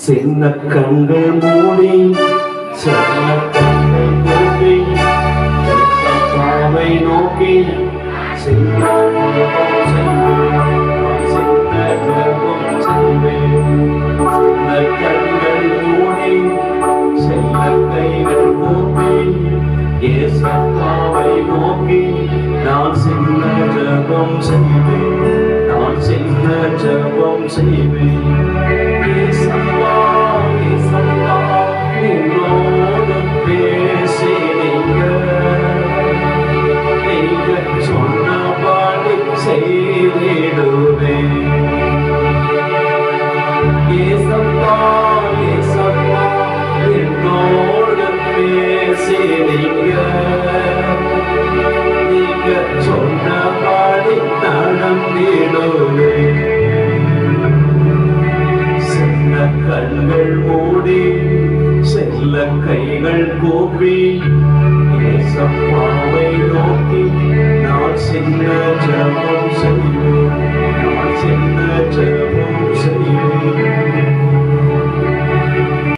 சின்ன கண்கள் மூடி சின்ன கண்கள் மூடி பாவை நோக்கி சின்ன நோக்கி நான் சின்ன ஜபம் செய்வேன் நான் சின்ன ஜபம் செய்வேன் கண்கள் மூடி செல்ல கைகள் கூப்பி ஏசப்பாவை நோக்கி